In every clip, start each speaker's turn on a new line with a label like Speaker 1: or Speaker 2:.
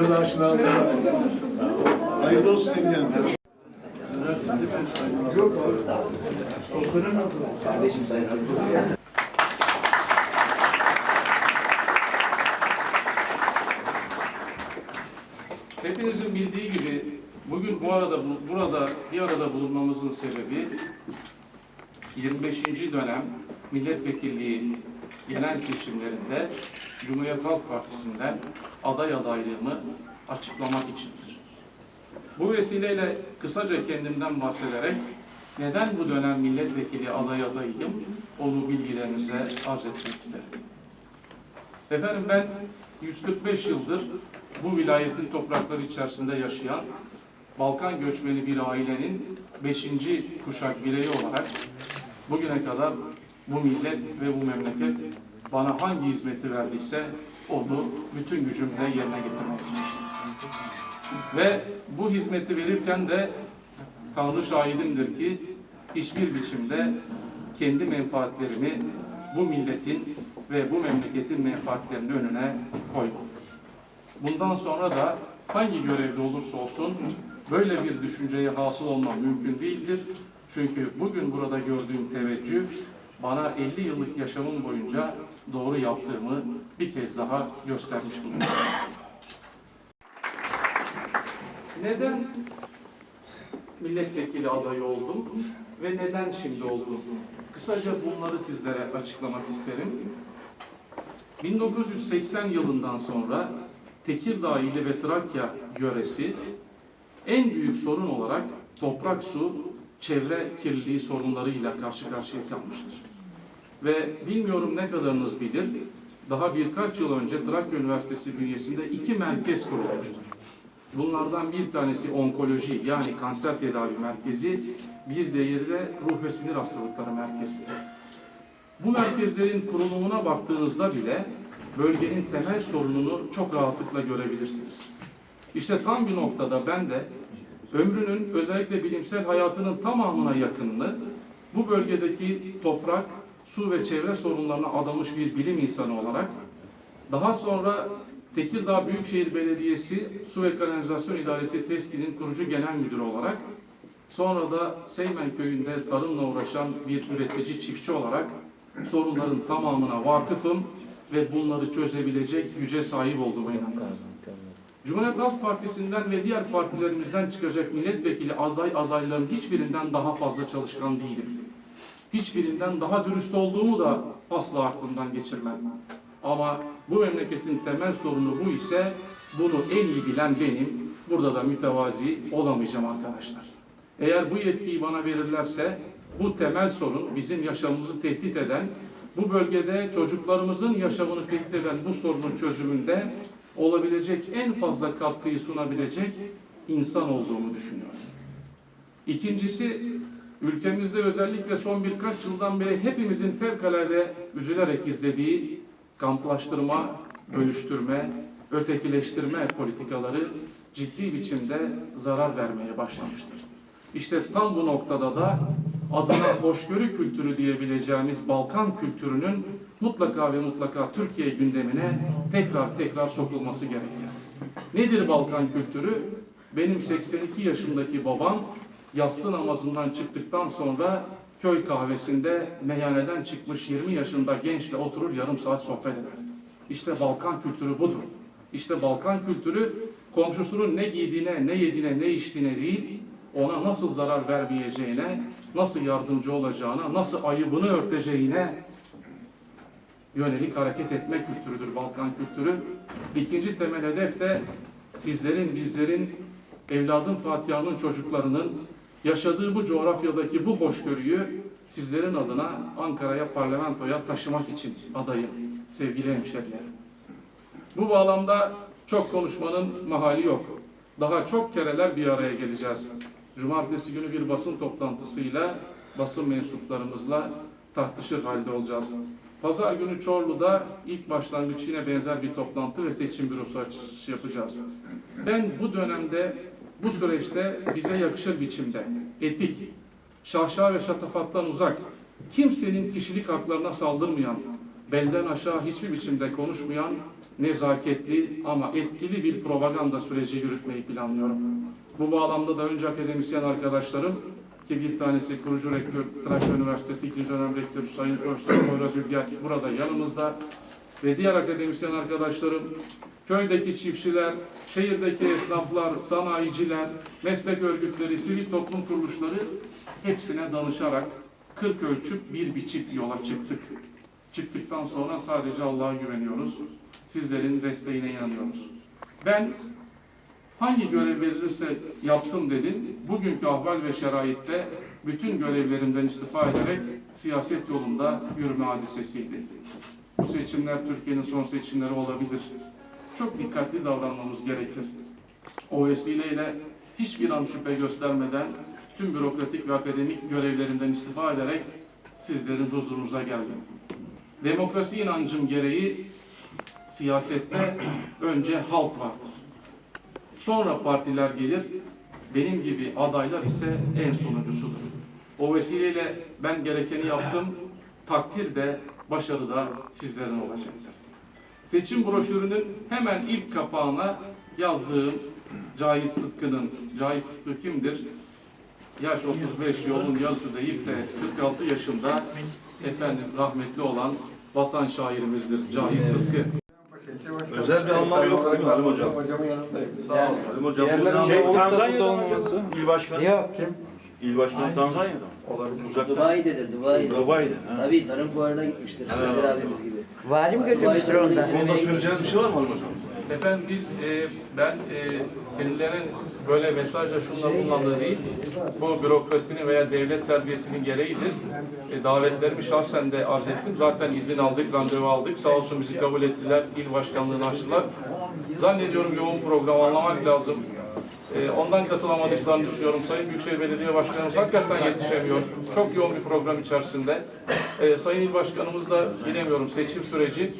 Speaker 1: Maaşını aldılar. Hayırlı olsun yengem.
Speaker 2: Hepinizin bildiği gibi bugün bu arada bu- burada bir arada bulunmamızın sebebi 25. dönem milletvekilliği genel seçimlerinde Cumhuriyet Halk Partisi'nden aday adaylığımı açıklamak içindir. Bu vesileyle kısaca kendimden bahsederek neden bu dönem milletvekili aday adayıyım onu bilgilerinize arz etmek isterim. Efendim ben 145 yıldır bu vilayetin toprakları içerisinde yaşayan Balkan göçmeni bir ailenin 5. kuşak bireyi olarak bugüne kadar bu millet ve bu memleket bana hangi hizmeti verdiyse onu bütün gücümle yerine çalıştım. Ve bu hizmeti verirken de Tanrı şahidimdir ki hiçbir biçimde kendi menfaatlerimi bu milletin ve bu memleketin menfaatlerinin önüne koymadım. Bundan sonra da hangi görevde olursa olsun böyle bir düşünceye hasıl olmam mümkün değildir. Çünkü bugün burada gördüğüm teveccüh bana 50 yıllık yaşamım boyunca doğru yaptığımı bir kez daha göstermiş bulunuyor. Neden milletvekili adayı oldum ve neden şimdi oldum? Kısaca bunları sizlere açıklamak isterim. 1980 yılından sonra Tekirdağ ili ve Trakya yöresi en büyük sorun olarak toprak su, çevre kirliliği sorunlarıyla karşı karşıya kalmıştır. Ve bilmiyorum ne kadarınız bilir, daha birkaç yıl önce Trakya Üniversitesi bünyesinde iki merkez kurulmuştur. Bunlardan bir tanesi onkoloji yani kanser tedavi merkezi, bir diğeri de ruh ve sinir hastalıkları merkezidir. Bu merkezlerin kurulumuna baktığınızda bile bölgenin temel sorununu çok rahatlıkla görebilirsiniz. İşte tam bir noktada ben de ömrünün özellikle bilimsel hayatının tamamına yakınını bu bölgedeki toprak, su ve çevre sorunlarına adamış bir bilim insanı olarak daha sonra Tekirdağ Büyükşehir Belediyesi Su ve Kanalizasyon İdaresi TESKİ'nin kurucu genel müdürü olarak sonra da Seymen Köyü'nde tarımla uğraşan bir üretici çiftçi olarak sorunların tamamına vakıfım ve bunları çözebilecek güce sahip olduğuma inanıyorum. Cumhuriyet Halk Partisi'nden ve diğer partilerimizden çıkacak milletvekili aday adayların hiçbirinden daha fazla çalışkan değilim. Hiçbirinden daha dürüst olduğumu da asla aklımdan geçirmem. Ama bu memleketin temel sorunu bu ise bunu en iyi bilen benim. Burada da mütevazi olamayacağım arkadaşlar. Eğer bu yetkiyi bana verirlerse bu temel sorun bizim yaşamımızı tehdit eden, bu bölgede çocuklarımızın yaşamını tehdit eden bu sorunun çözümünde olabilecek en fazla katkıyı sunabilecek insan olduğumu düşünüyorum. İkincisi, ülkemizde özellikle son birkaç yıldan beri hepimizin fevkalade üzülerek izlediği kamplaştırma, bölüştürme, ötekileştirme politikaları ciddi biçimde zarar vermeye başlamıştır. İşte tam bu noktada da adına hoşgörü kültürü diyebileceğimiz Balkan kültürünün mutlaka ve mutlaka Türkiye gündemine tekrar tekrar sokulması gerekir. Nedir Balkan kültürü? Benim 82 yaşındaki babam yatsı namazından çıktıktan sonra köy kahvesinde meyhaneden çıkmış 20 yaşında gençle oturur yarım saat sohbet eder. İşte Balkan kültürü budur. İşte Balkan kültürü komşusunun ne giydiğine, ne yediğine, ne içtiğine değil, ona nasıl zarar vermeyeceğine, nasıl yardımcı olacağına, nasıl ayıbını örteceğine yönelik hareket etme kültürüdür Balkan kültürü. İkinci temel hedef de sizlerin, bizlerin, evladın Fatiha'nın çocuklarının yaşadığı bu coğrafyadaki bu hoşgörüyü sizlerin adına Ankara'ya, parlamentoya taşımak için adayım sevgili hemşerilerim. Bu bağlamda çok konuşmanın mahali yok. Daha çok kereler bir araya geleceğiz. Cumartesi günü bir basın toplantısıyla basın mensuplarımızla tartışır halde olacağız. Pazar günü Çorlu'da ilk başlangıç yine benzer bir toplantı ve seçim bürosu açılışı yapacağız. Ben bu dönemde, bu süreçte bize yakışır biçimde etik, şaşa ve şatafattan uzak, kimsenin kişilik haklarına saldırmayan, belden aşağı hiçbir biçimde konuşmayan nezaketli ama etkili bir propaganda süreci yürütmeyi planlıyorum. Bu bağlamda da önce akademisyen arkadaşlarım ki bir tanesi kurucu rektör Trakya Üniversitesi 2. dönem rektörü Sayın Profesör Poyraz Ülger burada yanımızda ve diğer akademisyen arkadaşlarım köydeki çiftçiler, şehirdeki esnaflar, sanayiciler, meslek örgütleri, sivil toplum kuruluşları hepsine danışarak 40 ölçüp bir biçip yola çıktık. Çıktıktan sonra sadece Allah'a güveniyoruz. Sizlerin desteğine inanıyoruz. Ben hangi görev verilirse yaptım dedim. Bugünkü ahval ve şeraitte bütün görevlerimden istifa ederek siyaset yolunda yürüme hadisesiydi. Bu seçimler Türkiye'nin son seçimleri olabilir. Çok dikkatli davranmamız gerekir. O vesileyle hiçbir an şüphe göstermeden tüm bürokratik ve akademik görevlerimden istifa ederek sizlerin huzurunuza geldim. Demokrasi inancım gereği siyasette önce halk var. Sonra partiler gelir, benim gibi adaylar ise en sonuncusudur. O vesileyle ben gerekeni yaptım, takdir de, başarı da sizlerin olacaktır. Seçim broşürünün hemen ilk kapağına yazdığım Cahit Sıtkı'nın, Cahit Sıtkı kimdir? Yaş 35 yolun yarısı deyip de 46 yaşında efendim rahmetli olan vatan şairimizdir Cahit Sıtkı.
Speaker 1: Özel bir anlam yok değil mi Halim Hocam?
Speaker 3: Hocamın yanındayım.
Speaker 2: Sağ olun.
Speaker 1: Halim Hocam
Speaker 4: şey,
Speaker 1: Tanzanya'da
Speaker 4: olmaması.
Speaker 1: İl başkanı.
Speaker 4: Yok.
Speaker 1: İl başkanı Tanzanya'da mı?
Speaker 3: Olabilir.
Speaker 1: Uzakta.
Speaker 5: Dubai'dedir, Dubai'de.
Speaker 1: Dubai'de, ha.
Speaker 5: Tabii tarım fuarına gitmiştir. Serdar abimiz gibi.
Speaker 4: Vali mi götürmüştür ondan?
Speaker 1: Onda söyleyeceğiniz bir şey var mı Hocam?
Speaker 2: Efendim biz, e, ben e, kendilerinin böyle mesajla şunla bununla değil, bu bürokrasinin veya devlet terbiyesinin gereğidir. E, davetlerimi şahsen de arz ettim. Zaten izin aldık, randevu aldık. Sağ olsun bizi kabul ettiler, il başkanlığını açtılar. Zannediyorum yoğun program anlamak lazım. E, ondan katılamadıklarını düşünüyorum. Sayın Büyükşehir Belediye Başkanımız hakikaten yetişemiyor. Çok yoğun bir program içerisinde. E, Sayın İl Başkanımız da bilemiyorum seçim süreci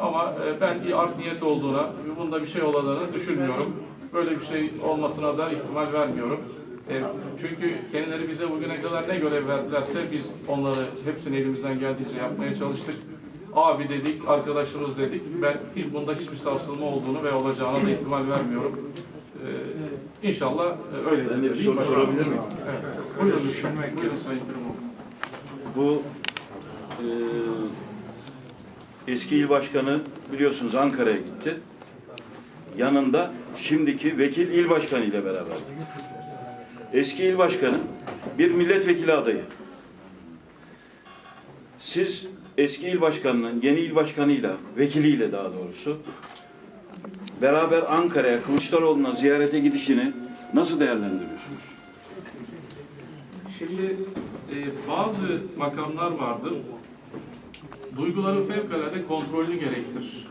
Speaker 2: ama e, ben bir art niyet olduğuna, bunda bir şey olacağını düşünmüyorum. Böyle bir şey olmasına da ihtimal vermiyorum. E, çünkü kendileri bize bugüne kadar ne görev verdilerse biz onları hepsini elimizden geldiğince yapmaya çalıştık. Abi dedik, arkadaşımız dedik. Ben bunda hiçbir sarsılma olduğunu ve olacağına da ihtimal vermiyorum. Ee, inşallah e, öyle.
Speaker 1: Ben de bir soru sorabilir miyim?
Speaker 2: Evet. Buyurun, buyurun Sayın Kırımov.
Speaker 1: Bu e, eski il başkanı biliyorsunuz Ankara'ya gitti. Yanında şimdiki vekil il başkanı ile beraber. Eski il başkanı bir milletvekili adayı. Siz eski il başkanının yeni il başkanıyla, vekiliyle daha doğrusu beraber Ankara'ya Kılıçdaroğlu'na ziyarete gidişini nasıl değerlendiriyorsunuz?
Speaker 2: Şimdi e, bazı makamlar vardır. Duyguların fevkalade kontrolünü gerektirir.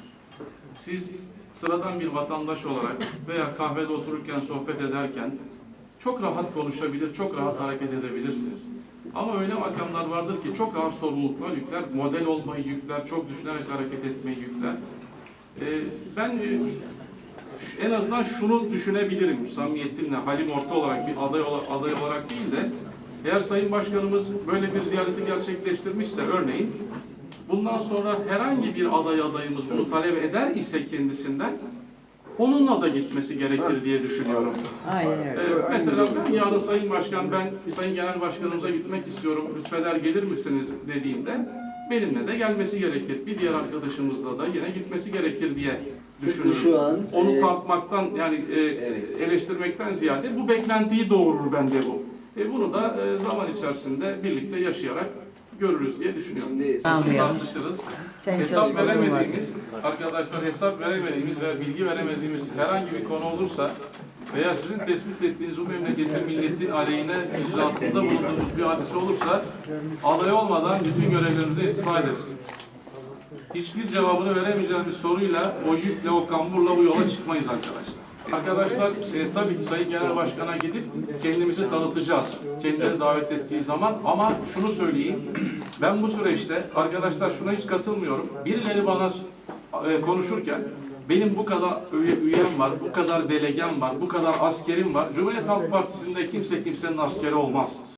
Speaker 2: Siz sıradan bir vatandaş olarak veya kahvede otururken, sohbet ederken çok rahat konuşabilir, çok rahat hareket edebilirsiniz. Ama öyle makamlar vardır ki çok ağır sorumluluklar yükler, model olmayı yükler, çok düşünerek hareket etmeyi yükler. E, ben e, en azından şunu düşünebilirim samimiyetimle Halim Orta olarak bir aday, aday olarak değil de eğer Sayın Başkanımız böyle bir ziyareti gerçekleştirmişse örneğin bundan sonra herhangi bir aday adayımız bunu talep eder ise kendisinden onunla da gitmesi gerekir diye düşünüyorum.
Speaker 4: Aynen öyle.
Speaker 2: Ee, mesela ben yarın Sayın Başkan, ben Sayın Genel Başkanımıza gitmek istiyorum, lütfeder gelir misiniz dediğimde benimle de gelmesi gerekir. Bir diğer arkadaşımızla da yine gitmesi gerekir diye düşünüyorum.
Speaker 5: Şu an,
Speaker 2: Onu
Speaker 5: e,
Speaker 2: tartmaktan yani e,
Speaker 5: evet.
Speaker 2: eleştirmekten ziyade bu beklentiyi doğurur bende bu. E, bunu da e, zaman içerisinde birlikte yaşayarak görürüz diye düşünüyorum.
Speaker 5: Şimdi-
Speaker 2: tartışırız. Hesap veremediğimiz, arkadaşlar hesap veremediğimiz ve bilgi veremediğimiz herhangi bir konu olursa veya sizin tespit ettiğiniz bu memleketin milletin aleyhine icraatında bulunduğumuz bir hadise olursa aday olmadan bütün görevlerimize istifa ederiz. Hiçbir cevabını veremeyeceğimiz soruyla, o yükle, o kamburla bu yola çıkmayız arkadaşlar. Arkadaşlar e, tabii ki Sayın Genel Başkan'a gidip kendimizi tanıtacağız. Kendileri davet ettiği zaman ama şunu söyleyeyim. Ben bu süreçte arkadaşlar şuna hiç katılmıyorum. Birileri bana e, konuşurken benim bu kadar üye, üyem var, bu kadar delegem var, bu kadar askerim var. Cumhuriyet Halk Partisi'nde kimse kimsenin askeri olmaz.